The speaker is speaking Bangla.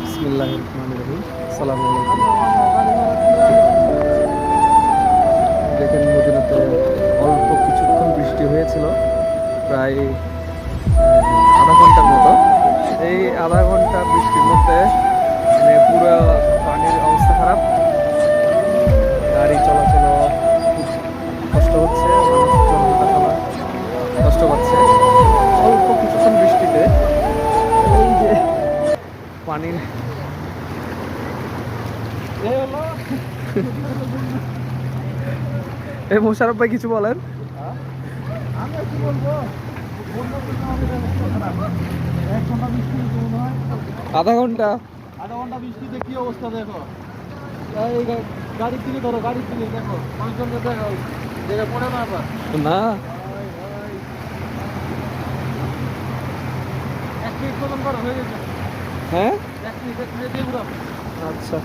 বিসমিল্লাহ রহমান রহিম সালামু আলাইকুম। দেখেন মদিনাতে অল্প কিছুক্ষণ বৃষ্টি হয়েছিল। প্রায় পানির এই মোশারফ ভাই কিছু বলেন। আধা ঘণ্টা? আধা ঘণ্টা বৃষ্টিতে কি অবস্থা দেখো? এই গা- গাড়ির দিকে ধরো গাড়ির দিকে দেখো। মানুষজনকে দেখো পড়ে না আবার? না। এক মিনিট মতন করো হয়ে গেছে। হ্যাঁ? আচ্ছা।